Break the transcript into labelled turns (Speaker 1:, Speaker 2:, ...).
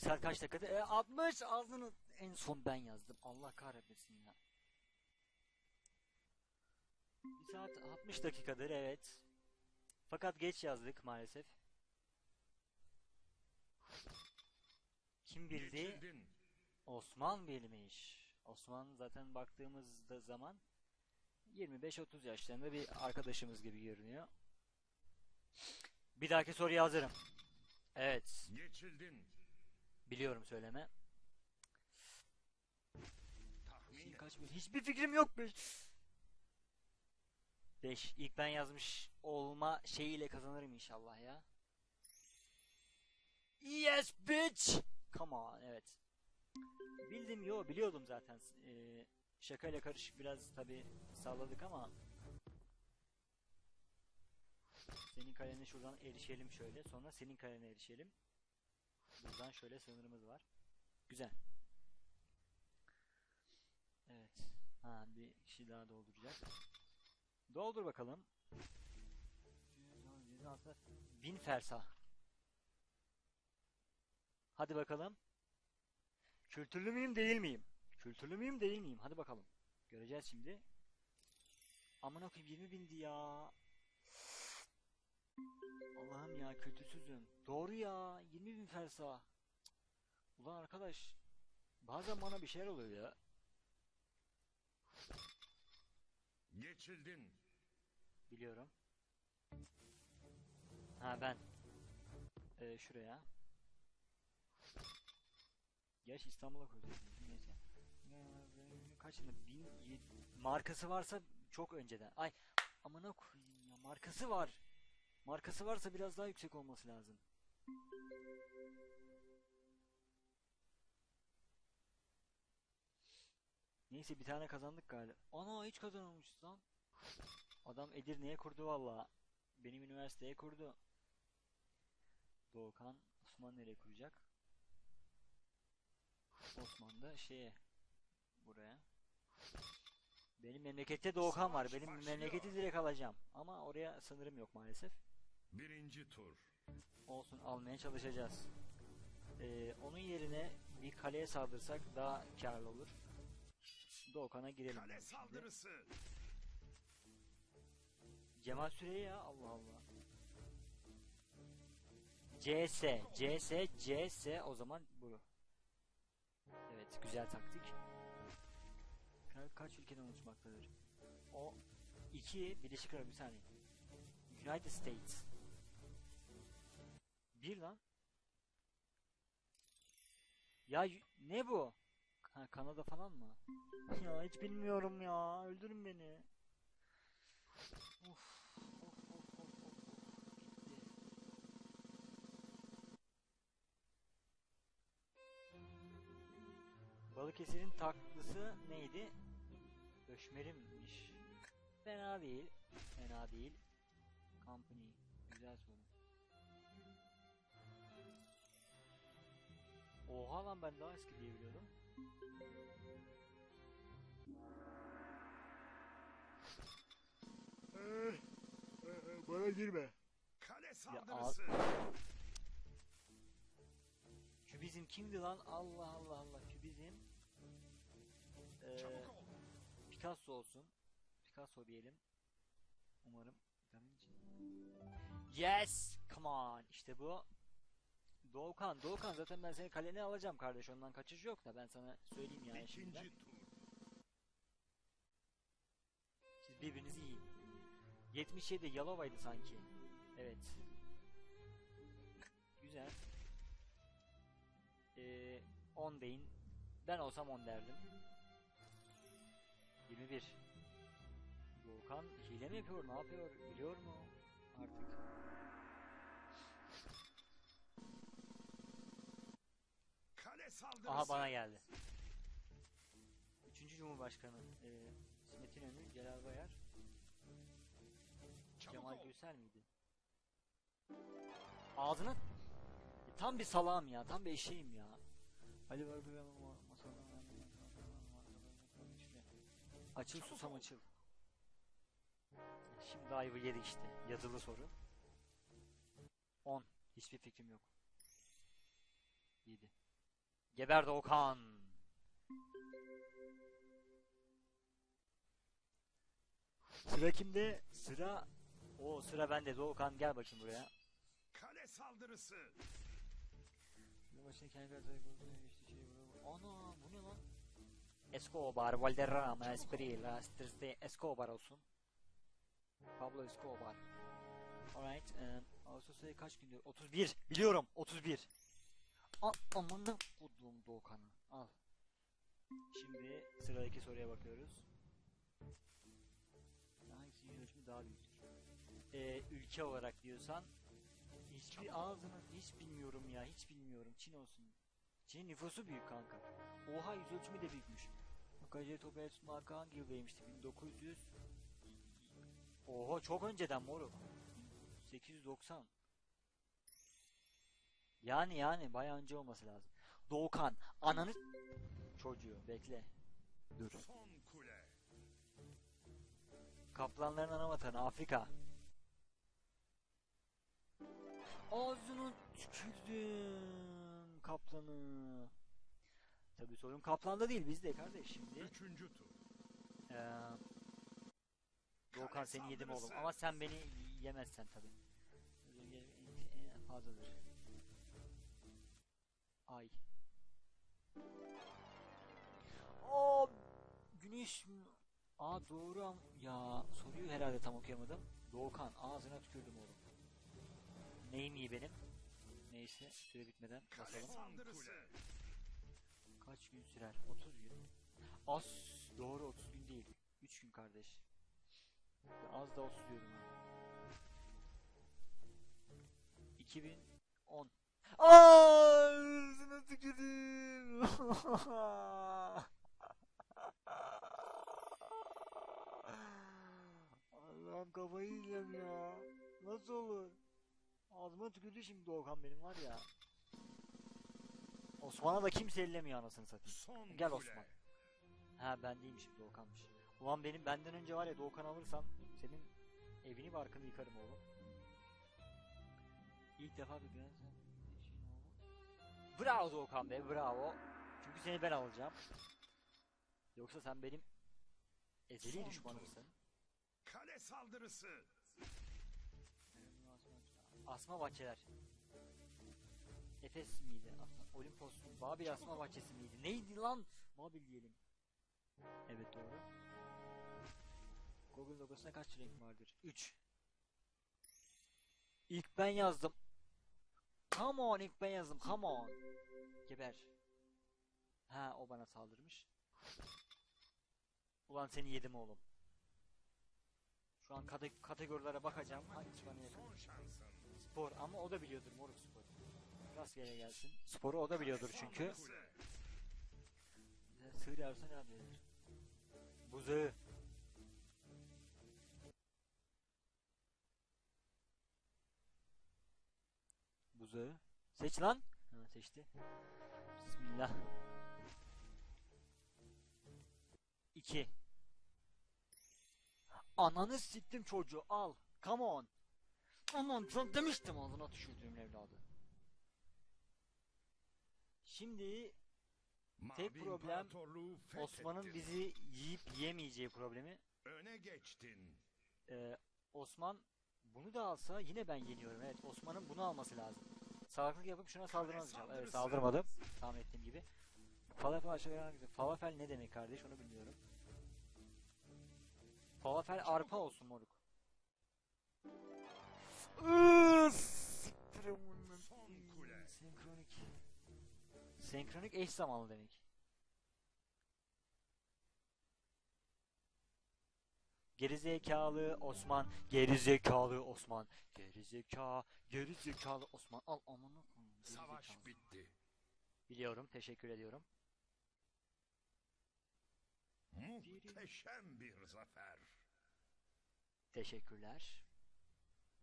Speaker 1: Bir saat kaç dakikada? E 60 ağzını en son ben yazdım. Allah kahretmesin ya. Bir saat 60 dakikadır evet. Fakat geç yazdık maalesef. Kim bildi?
Speaker 2: Geçildin.
Speaker 1: Osman bilmiş. Osman zaten baktığımızda zaman 25-30 yaşlarında bir arkadaşımız gibi görünüyor. Bir dahaki soruya hazırım. Evet,
Speaker 2: Geçildin.
Speaker 1: Biliyorum söyleme.
Speaker 2: Tahmin et.
Speaker 1: kaç bir- Hiçbir fikrim yok. 5. İlk ben yazmış olma şeyiyle kazanırım inşallah ya. Yes bitch. Come on evet. Bildim yo biliyordum zaten. Ee, şakayla karışık biraz tabi salladık ama. Senin kalene şuradan erişelim şöyle. Sonra senin kalene erişelim. Buradan şöyle sınırımız var. Güzel. Evet. Ha bir kişi daha dolduracak. Doldur bakalım. Bin fersah. Hadi bakalım. Kültürlü müyüm değil miyim? Kültürlü müyüm değil miyim? Hadi bakalım. Göreceğiz şimdi. Aman okuyayım 20 bindi ya. Allah'ım ya kültürsüzüm. Doğru ya 20 bin fersah. Cık. Ulan arkadaş. Bazen bana bir şeyler oluyor ya.
Speaker 2: Geçildin.
Speaker 1: Biliyorum. Ha ben. Ee, şuraya. Gerçi İstanbul'a koydum. Neyse. Ee, Kaç yılında? Markası varsa çok önceden. Ay amına koyayım ya. Markası var. Markası varsa biraz daha yüksek olması lazım. Neyse bir tane kazandık galiba. Ana hiç kazanamamışız lan. Adam Edirne'ye kurdu valla. Benim üniversiteye kurdu. Doğukan Osman nereye kuracak? Osman da şeye buraya. Benim memlekette Doğukan var. Benim memleketi direkt alacağım. Ama oraya sınırım yok maalesef.
Speaker 2: Birinci tur.
Speaker 1: Olsun almaya çalışacağız. Ee, onun yerine bir kaleye saldırsak daha karlı olur. Doğukan'a girelim.
Speaker 2: Kale saldırısı.
Speaker 1: Cemal Süreyi ya Allah Allah. CS, CS, CS o zaman bu. Evet güzel taktik. Ka- kaç ülkeden oluşmaktadır? O iki Birleşik Arap bir saniye. United States. Bir lan. Ya ne bu? Ha, Kanada falan mı? Ya hiç bilmiyorum ya. Öldürün beni. Of, of, of, of, of, of. Gitti. Balıkesir'in tatlısı neydi? Döşmerimmiş. Fena değil. Fena değil. Company. Güzel soru. Oha lan ben daha eski diye biliyordum. Bana girme.
Speaker 2: Kale
Speaker 1: al-
Speaker 2: saldırısı.
Speaker 1: Kübizm kimdi lan? Allah Allah Allah. Kübizm. Ee,
Speaker 2: Çabuk ol.
Speaker 1: Picasso olsun. Picasso diyelim. Umarım. Yes! Come on. İşte bu. Doğukan. Doğukan zaten ben seni kalene alacağım kardeş. Ondan kaçış yok da ben sana söyleyeyim yani şimdiden. Siz birbirinizi yiyin. 77 Yalova'ydı sanki. Evet. Güzel. Ee, 10 deyin. Ben olsam 10 derdim. 21. Volkan hile mi yapıyor? Ne yapıyor? Biliyor mu? Artık.
Speaker 2: Saldırısı.
Speaker 1: Aha bana geldi. Üçüncü Cumhurbaşkanı ee, İsmet İnönü, Celal Bayar,
Speaker 2: Çabuk
Speaker 1: Cemal
Speaker 2: ol.
Speaker 1: Gürsel miydi? Ağzına E, tam bir salağım ya, tam bir eşeğim ya. Ali var bir masada Açıl susam açıl. Şimdi ayvı yedi işte. Yazılı soru. 10. Hiçbir fikrim yok. 7. Geber Doğukan. Sıra kimde? Sıra... O sıra bende. Doğukan gel bakayım buraya.
Speaker 2: Kale saldırısı.
Speaker 1: Şunun başına kendi kadar geçti şey bu. Ana bu ne lan? Escobar, Valderrama, Esprilla, Striste, Escobar olsun. Pablo Escobar. Alright. Um, Ağustos'ta kaç gündür? 31. Biliyorum. 31. Al aman da kodum Doğukan'ı. Al. Şimdi sıradaki soruya bakıyoruz. Hangisinin ölçümü daha büyüktür? Ee, ülke olarak diyorsan hiçbir ağzını hiç bilmiyorum ya hiç bilmiyorum Çin olsun. Çin'in nüfusu büyük kanka. Oha yüz ölçümü de büyükmüş. Bakacı topu el tutma hakkı hangi yılda yemişti? 1900 Oha çok önceden moruk. 890 Yani yani bayağı önce olması lazım. Doğukan ananı çocuğu bekle. Dur.
Speaker 2: Son kule.
Speaker 1: Kaplanların ana vatanı Afrika. Ağzını tükürdüm kaplanı. Tabi sorun kaplanda değil bizde kardeş şimdi.
Speaker 2: Üçüncü tur.
Speaker 1: Ee, Doğukan seni yedim oğlum ama sen beni yemezsen tabi. Fazladır. Ay. Aa, güneş mi? Aa doğru am ya soruyu herhalde tam okuyamadım. Doğukan ağzına tükürdüm oğlum. Neyim iyi benim? Neyse süre bitmeden basalım. Kaç gün sürer? 30 gün. Az doğru 30 gün değil. 3 gün kardeş. Az da 30 diyorum ha. 2010. Tükürdüm. Allah'ım kafayı yiyeceğim ya. Nasıl olur? Ağzıma tükürdü şimdi Doğukan benim var ya. Osman'a da kimse ellemiyor anasını satayım.
Speaker 2: Son
Speaker 1: Gel. Osman. Ha ben değilmişim Doğukan'mış. Ulan benim benden önce var ya Doğukan alırsam senin evini barkını yıkarım oğlum. İlk defa bir oğlu. Bravo Doğukan be bravo. Çünkü seni ben alacağım. Yoksa sen benim ezeli düşmanımsın.
Speaker 2: Kale saldırısı.
Speaker 1: Asma bahçeler. Efes miydi? Asma, Olimpos, Babil Asma bahçesi miydi? Neydi lan? Babil diyelim. Evet doğru. Google logosuna kaç renk vardır? 3. İlk ben yazdım. Come on ilk ben yazdım. Come on. Geber. Ha o bana saldırmış. Ulan seni yedim oğlum. Şu an kate- kategorilere bakacağım. Hangisi bana yakın? Spor ama o da biliyordur moruk spor. Rastgele gelsin. Sporu o da biliyordur çünkü. Sığır yavrusu ne yapıyordur? Buzağı. Buzağı. Seç lan. Ha, seçti. Bismillah. 2 Ananı siktim çocuğu al. Come on. Aman ben demiştim ağzına düşürdüğüm evladı. Şimdi Tek problem Osman'ın bizi yiyip yemeyeceği problemi.
Speaker 2: Öne geçtin.
Speaker 1: Ee, Osman bunu da alsa yine ben yeniyorum. Evet Osman'ın bunu alması lazım. Salaklık yapıp şuna saldırmaz Evet saldırmadım. Tahmin ettiğim gibi. Falafel aşağıya Falafel ne demek kardeş onu bilmiyorum. Falafel arpa olsun moruk. Senkronik. Senkronik eş zamanlı demek. Gerizekalı Osman, gerizekalı Osman, gerizeka, gerizekalı Osman. Al amına koyayım.
Speaker 2: Savaş bitti.
Speaker 1: Biliyorum, teşekkür ediyorum.
Speaker 2: Muhteşem bir zafer.
Speaker 1: Teşekkürler.